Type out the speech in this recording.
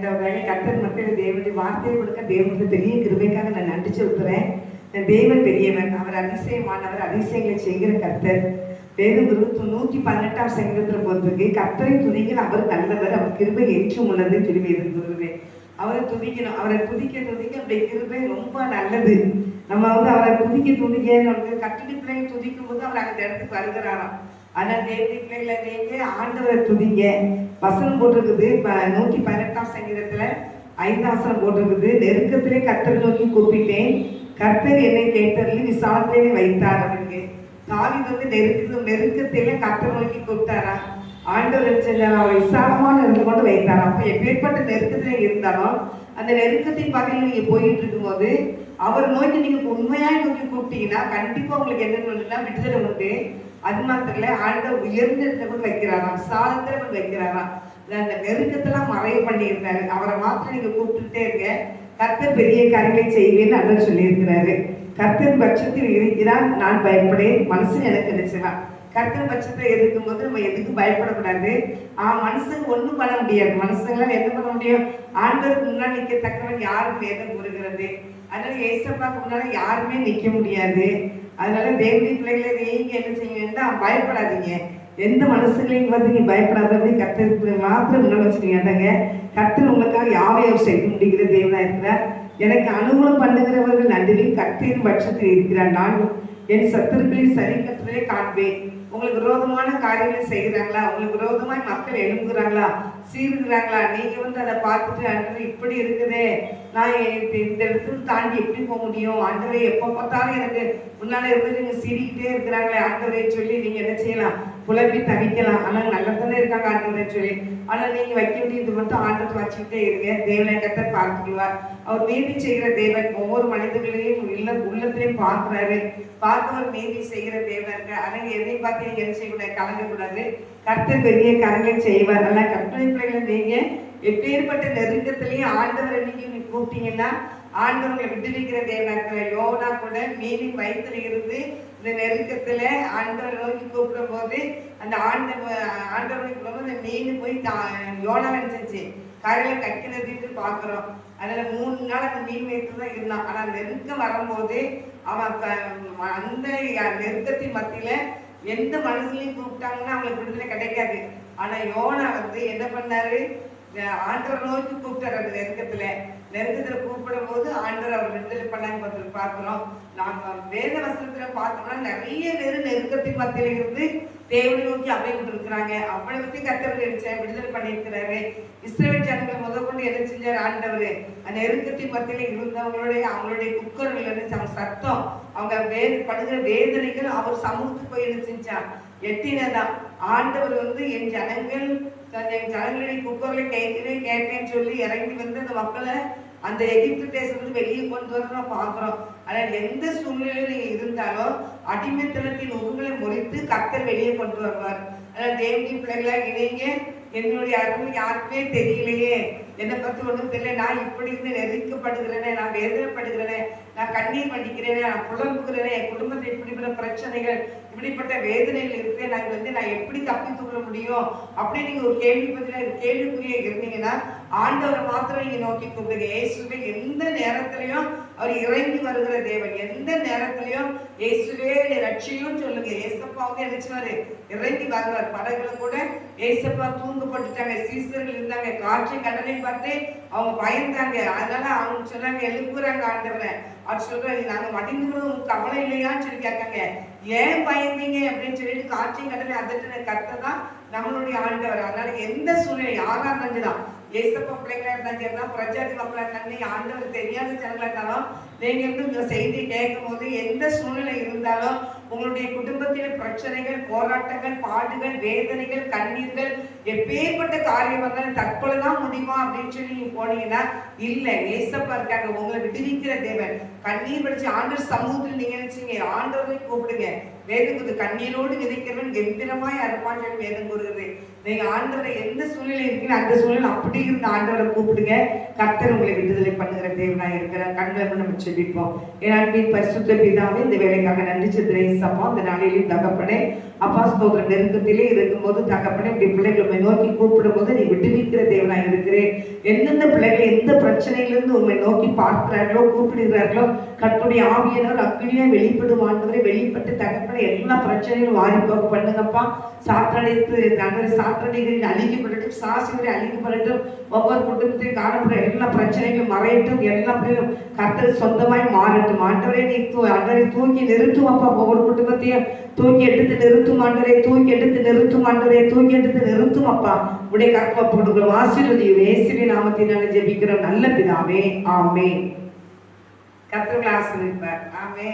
ரெண்டாவதாக கத்தர் மக்கள் தேவனுடைய வார்த்தையை கொடுக்க தேவனுக்கு பெரிய கிருபைக்காக நான் நன்றி சொல்கிறேன் தேவன் பெரியவன் அவர் அதிசயமானவர் அதிசயங்களை செய்கிற கர்த்தர். வேதம் இருபத்தி நூற்றி பதினெட்டாம் சங்கத்தில் போட்டிருக்கு. கர்த்தரை துதிக்கிற அவர் நல்லவர் அவர் கிருபை என்றும் உள்ளதுன்னு சொல்லி இருந்துருவேன் அவரை துதிக்கணும் அவரை துதிக்க துதிக்க அவருடைய கிருபை ரொம்ப நல்லது. நம்ம வந்து அவரை துதிக்க துதிக்க நமக்கு கட்டிடி பிள்ளைங்க துதிக்கும் போது அவர் அந்த இடத்துக்கு வருகிறாராம். ஆனா தேவதி பிள்ளைகளை நீங்க ஆண்டவரை துதிங்க. வசனம் போட்டிருக்குது. இப்ப நூற்றி பதினெட்டாம் சங்கீதத்துல ஐந்தாசனம் போட்டிருக்குது. நெருக்கத்திலே கர்த்தர் நோக்கி கூப்பிட்டேன். கர்த்தர் என்னை கேட்டதில் விசாலத்திலே வைத்தார் அவருக்கு. தாவீது வந்து நெருக்க நெருக்கத்திலே கர்த்தர் நோக்கி கூப்பிட்டாரா? ஆண்டவர் செஞ்சார் அவர் விசாலமான இடத்துல கொண்டு வைத்தார்? அப்ப எப்பேற்பட்ட நெருக்கத்திலே இருந்தாலும் அந்த நெருக்கத்தின் பகையில் நீங்க போயிட்டு இருக்கும்போது அவர் நோக்கி நீங்க உண்மையாய் நோக்கி கூப்பிட்டீங்கன்னா கண்டிப்பா உங்களுக்கு என்ன ஒண்ணுன்னா விடுதலை உண்டு. அது மாத்திரம் இல்ல ஆண்டவர் உயர்ந்த இடத்துல கொண்டு வைக்கிறாராம் சாலத்துல கொண்டு வைக்கிறாராம். அந்த நெருக்கத்தெல்லாம் மறைவு பண்ணியிருந்தாரு. அவரை மாத்திரம் நீங்க கூப்பிட்டுட்டே இருங்க. கர்த்தர் பெரிய காரியங்களை செய்வேன்னு அண்ணன் சொல்லியிருக்கிறாரு. கர்த்தர் பட்சத்தில் இருக்கிறான் நான் பயப்படேன். மனசு எனக்கு நினைச்சலாம் கர்த்தர் பட்சத்தில் இருக்கும்போது நம்ம எதுக்கு பயப்படக்கூடாது. ஆ மனுஷங்க ஒன்றும் பண்ண முடியாது. மனுஷங்களால் என்ன பண்ண முடியும்? ஆண்டவருக்கு முன்னாடி நிற்கத்தக்கவன் யாரும் வேதம் கூறுகிறது. அதனால ஏசப்பாக்கு முன்னால யாருமே நிற்க முடியாது. அதனால தேவடி பிள்ளைகளை நீங்க என்ன செய்யுங்கன்னா பயப்படாதீங்க. எந்த மனசுகளையும் வந்து நீ பயப்படாதபடி கர்த்தருக்கு மாத்திரம் முன்னாடி வச்சுக்கீங்க கத்திர உங்களுக்காக யாவை அவர் செய்ய முடிகிற தேவனா இருக்கிறார். எனக்கு அனுகூலம் பண்ணுகிறவர்கள் நடுவில் கத்தியின் பட்சத்தில் இருக்கிறார். நான் என் சத்துருக்களின் சரி கற்றலை காண்பேன். உங்களுக்கு விரோதமான காரியங்களை செய்கிறாங்களா? உங்களுக்கு விரோதமாய் மக்கள் எழும்புகிறாங்களா? சீருகிறாங்களா நீங்க வந்து அதை பார்த்துட்டு ஆண்டவரே இப்படி இருக்குதே. நான் இந்த இடத்துல தாண்டி எப்படி போக முடியும்? ஆண்டவரே எப்போ பார்த்தாலும் எனக்கு முன்னால இருந்து நீங்க சீறிக்கிட்டே இருக்கிறாங்களே. ஆண்டவரே சொல்லி நீங்க என்ன செய்யலாம்? புலம்பி தவிக்கலாம். ஆனா நல்லா தானே இருக்காங்க ஆண்டவரை சொல்லி. ஆனா நீங்க வைக்க வேண்டியது மட்டும் ஆண்டத்தை வச்சுக்கிட்டே இருங்க. தேவனை கத்த பார்த்துக்குவார். அவர் நீதி செய்கிற தேவன் ஒவ்வொரு மனிதர்களையும் உள்ள உள்ளத்திலையும் பார்க்கிறாரு. பார்த்தவர் நீதி செய்கிற தேவன் இருக்கு ஆனா எதையும் பார்த்து நீங்க எது செய்யக்கூடாது கலங்கக்கூடாது கர்த்தர் பெரிய கரங்கள் செய்வார். நல்லா கற்பனை பிள்ளைகளை நீங்க. எப்பேற்பட்ட நெருக்கத்திலையும் ஆண்டவரை நீங்க கூப்பிட்டீங்கன்னா ஆண்டவர்களை விடுவிக்கிற தேவனா இருக்கிற யோனா கூட மீறி வயிற்றுல இருந்து இந்த நெருக்கத்துல ஆண்டவரை நோக்கி கூப்பிடும் போது அந்த ஆண்டவர் ஆண்டவரை கூப்பிடும் அந்த மீன் போய் தா- யோனா நினைச்சிச்சு கரையில கட்டினதுன்னு பாக்குறோம் அதனால மூணு நாள் அந்த மீன் வயிற்று தான் இருந்தான். ஆனா நெருக்கம் வரும்போது அவன் அந்த நெருக்கத்தின் மத்தியில எந்த மனசுலையும் கூப்பிட்டாங்கன்னா அவங்களுக்கு விடுதலை கிடைக்காது. ஆனா யோனா வந்து என்ன பண்ணாரு? ஆண்டரை நோக்கி கூப்பிட்டாரு அந்த நெருக்கத்துல நெருக்கத்தில் கூப்பிடும் போது ஆண்டவர் அவர் விடுதலை பண்ணாங்க பார்த்து பார்க்கிறோம். நாம வேத வசனத்துல பார்த்தோம்னா நிறைய பேர் நெருக்கத்தின் மத்தியில இருந்து தேவனை நோக்கி அமைந்து இருக்கிறாங்க அவ்வளவு பத்தி கத்தவர் எடுத்த விடுதலை பண்ணியிருக்கிறாரு. இஸ்ரேல் ஜனங்கள் முதல் கொண்டு என்ன செஞ்சார்? ஆண்டவர் அந்த நெருக்கத்தின் மத்தியில இருந்தவங்களுடைய அவங்களுடைய குக்கர்கள் இருந்துச்சு அவங்க சத்தம். அவங்க வே படுகிற வேதனைகள் அவர் சமூகத்துக்கு போய் என்ன செஞ்சார்? எட்டினதான். ஆண்டவர் வந்து என் ஜனங்கள் தன் குக்கரில் ஜனங்களுடைய குக்கர்களை கேட்டேன்னு சொல்லி இறங்கி வந்து அந்த மக்களை அந்த எகிப்து தேசத்துக்கு வெளியே கொண்டு வர நான் பார்க்குறோம். ஆனால் எந்த சூழ்நிலையில நீங்க இருந்தாலும் அடிமைத்தனத்தின் உங்களை முறித்து கர்த்தர் வெளியே கொண்டு வருவார். ஆனால் தேவனி பிள்ளைகளாக இணைங்க என்னுடைய அருமை யாருக்குமே தெரியலையே. என்னை பத்தி ஒண்ணும் தெரியல. நான் இப்படி இருந்து நெருக்கப்படுகிறேனே நான் வேதனைப்படுகிறேனே நான் கண்ணீர் வடிக்கிறேனே நான் புலம்புகிறேனே என் குடும்பத்தில் இப்படிப்பட்ட பிரச்சனைகள் இப்படிப்பட்ட வேதனைகள் இருக்கு நாங்கள் வந்து நான் எப்படி தப்பித்து கொள்ள முடியும்? அப்படி நீங்க ஒரு கேள்வி பதில கேள்விக்குரிய இருந்தீங்கன்னா ஆண்டவரை மாத்திரம் நீங்க நோக்கி கூப்பிடுங்க இயேசுவே எந்த நேரத்திலையும் அவர் இறங்கி வருகிற தேவன். எந்த நேரத்திலையும் இயேசுவே ரட்சியும் சொல்லுங்க. ஏசப்பா வந்து நினைச்சுவாரு இறங்கி வருவார். படகுல கூட ஏசப்பா தூங்கப்பட்டுட்டாங்க. சீசர்கள் இருந்தாங்க. காற்று கடலை பார்த்து அவங்க பயந்தாங்க. அதனால அவங்க சொன்னாங்க எழுப்புறாங்க ஆண்டவரை. அவர் சொல்றாரு நாங்க மடிந்துக்கிறோம் உங்களுக்கு கவலை இல்லையான்னு சொல்லி கேட்காங்க ஏன் பயந்தீங்க அப்படின்னு சொல்லிட்டு காற்றையும் கடலை அதட்டின கர்த்தர் தான் நம்மளுடைய ஆண்டவர். அதனால எந்த சூழ்நிலை யாரா இருந்தாலும் ஏசப்ப பிள்ளைங்களா இருந்தா சரிதான் பிரஜாதி மக்களா இருந்தாலும் ஆண்டவர் தெரியாத ஜனங்களா இருந்தாலும் நீங்க வந்து இந்த செய்தி கேட்கும் போது எந்த சூழ்நிலை இருந்தாலும் உங்களுடைய குடும்பத்தில பிரச்சனைகள் போராட்டங்கள் பாடுகள் வேதனைகள் கண்ணீர்கள் எப்பேற்பட்ட காரியம் வந்தாலும் தற்கொலை முடியுமா அப்படின்னு சொல்லி நீங்க போனீங்கன்னா இல்ல ஏசப்பா இருக்காங்க உங்களை விடுவிக்கிற தேவன். கண்ணீர் படிச்சு ஆண்டவர் சமூகத்தில் நீங்க நினைச்சீங்க ஆண்டவரை கூப்பிடுங்க. வேதத்துக்கு கண்ணீரோடு விதைக்கிறவன் கம்பீரமாய் அறுப்பான் சொல்லி வேதம் கூறுகிறது. நீங்க ஆண்டவரை எந்த சூழ்நிலை இருக்கீங்க அந்த சூழ்நிலை அப்படி இருந்த ஆண்டவரை கூப்பிடுங்க. கர்த்தர் உங்களை விடுதலை பண்ணுகிற தேவனாய் இருக்கிறார். கண்களை நம்ம சொல்லிப்போம் என் அன்பின் பரிசுத்த பிதாவே இந்த வேலைக்காக நன்றி சித்திரை சப்பா அந்த நாளிலையும் தகப்பனே அப்பா ஸ்தோத்திரம். நெருக்கத்திலே இருக்கும்போது தகப்பனே இப்படி பிள்ளைகளை நோக்கி கூப்பிடும் போது நீ விடுவிக்கிற தேவனாய் இருக்கிறேன் எந்தெந்த பிள்ளைகள் எந்த பிரச்சனையிலிருந்து உண்மை நோக்கி பார்க்கிறார்களோ கூப்பிடுகிறார்களோ கற்புடைய ஆவியனர் அக்கினியா வெளிப்படும் வெளிப்பட்டு தகப்பன எல்லா பிரச்சனைகளும் வாரி போக பண்ணுங்கப்பா. சாத்தடைத்து நகர் சாத்தடைகளில் அழிக்கப்படட்டும் சாசிகளை அழிக்கப்படட்டும் ஒவ்வொரு குடும்பத்தையும் காணப்படுற எல்லா பிரச்சனைகளும் மறையட்டும் எல்லா பிள்ளைகளும் கத்தல் சொந்தமாய் மாறட்டும். ஆண்டவரே நீ தூ ஆண்டவரை தூக்கி நிறுத்தும் அப்பா. ஒவ்வொரு குடும்பத்தையும் தூக்கி எடுத்து நிறுத்தும் ஆண்டவரே தூக்கி எடுத்து நிறுத்தும் ஆண்டவரே தூக்கி எடுத்து நிறுத்தும் அப்பா. உடைய கற்ப கொடுக்கிறோம் ஆசீர்வதியும் இயேசுவின் நாமத்தினால ஜெபிக்கிறோம் நல்ல பிதாவே ஆமே கத்திரங்களை ஆசீர்வதிப்பார் ஆமே